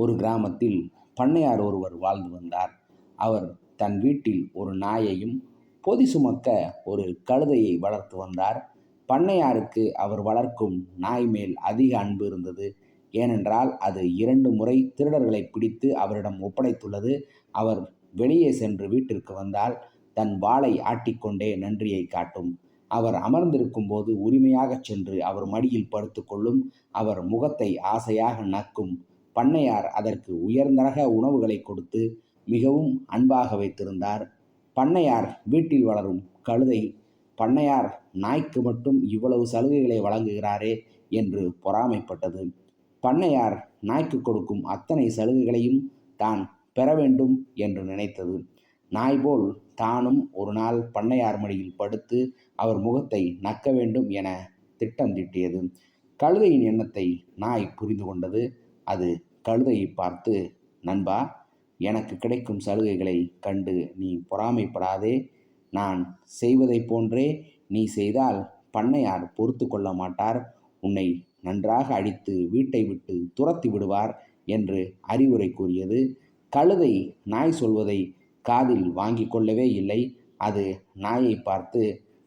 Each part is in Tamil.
ஒரு கிராமத்தில் பண்ணையார் ஒருவர் வாழ்ந்து வந்தார். அவர் தன் வீட்டில் ஒரு நாயையும் பொதி சுமக்க ஒரு கழுதையை வளர்த்து வந்தார். பண்ணையாருக்கு அவர் வளர்க்கும் நாய் மேல் அதிக அன்பு இருந்தது. ஏனென்றால் அது இரண்டு முறை திருடர்களை பிடித்து அவரிடம் ஒப்படைத்துள்ளது. அவர் வெளியே சென்று வீட்டிற்கு வந்தால் தன் வாளை ஆட்டிக்கொண்டே நன்றியை காட்டும். அவர் அமர்ந்திருக்கும் போது உரிமையாகச் சென்று அவர் மடியில் படுத்துக்கொள்ளும் அவர் முகத்தை ஆசையாக நக்கும் பண்ணையார் அதற்கு உயர்ந்தரக உணவுகளை கொடுத்து மிகவும் அன்பாக வைத்திருந்தார். பண்ணையார் வீட்டில் வளரும் கழுதை பண்ணையார் நாய்க்கு மட்டும் இவ்வளவு சலுகைகளை வழங்குகிறாரே என்று பொறாமைப்பட்டது. பண்ணையார் நாய்க்கு கொடுக்கும் அத்தனை சலுகைகளையும் தான் பெற வேண்டும் என்று நினைத்தது. நாய் போல் தானும் ஒரு நாள் பண்ணையார் மடியில் படுத்து அவர் முகத்தை நக்க வேண்டும் என திட்டம் தீட்டியது. கழுதையின் எண்ணத்தை நாய் புரிந்து கொண்டது. அது கழுதையை பார்த்து நண்பா எனக்கு கிடைக்கும் சலுகைகளை கண்டு நீ பொறாமைப்படாதே. நான் செய்வதைப் போன்றே நீ செய்தால் பண்ணையார் பொறுத்து கொள்ள மாட்டார். உன்னை நன்றாக அடித்து வீட்டை விட்டு துரத்தி விடுவார் என்று அறிவுரை கூறியது. கழுதை நாய் சொல்வதை காதில் வாங்கி கொள்ளவே இல்லை. அது நாயை பார்த்து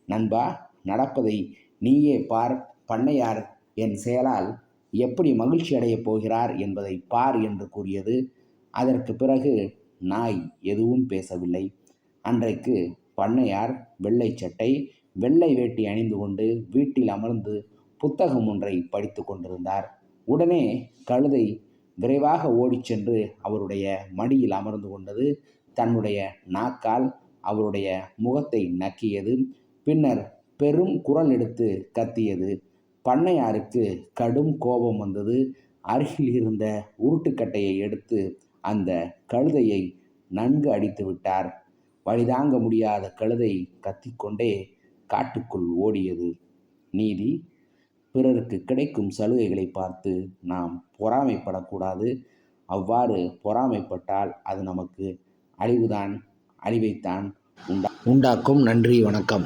நண்பா நடப்பதை நீயே பார். பண்ணையார் என் செயலால் எப்படி மகிழ்ச்சி அடையப் போகிறார் என்பதை பார் என்று கூறியது. அதற்கு பிறகு நாய் எதுவும் பேசவில்லை. அன்றைக்கு பண்ணையார் வெள்ளை சட்டை வெள்ளை வேட்டி அணிந்து கொண்டு வீட்டில் அமர்ந்து புத்தகம் ஒன்றை படித்து கொண்டிருந்தார். உடனே கழுதை விரைவாக ஓடிச் சென்று அவருடைய மடியில் அமர்ந்து கொண்டது. தன்னுடைய நாக்கால் அவருடைய முகத்தை நக்கியது. பின்னர் பெரும் குரல் எடுத்து கத்தியது. பண்ணையாருக்கு கடும் கோபம் வந்தது. அருகில் இருந்த உருட்டுக்கட்டையை எடுத்து அந்த கழுதையை நன்கு அடித்து விட்டார். வழிதாங்க முடியாத கழுதை கத்திக்கொண்டே காட்டுக்குள் ஓடியது. நீதி பிறருக்கு கிடைக்கும் சலுகைகளை பார்த்து நாம் பொறாமைப்படக்கூடாது. அவ்வாறு பொறாமைப்பட்டால் அது நமக்கு அழிவுதான் அழிவைத்தான் உண்டா உண்டாக்கும். நன்றி வணக்கம்.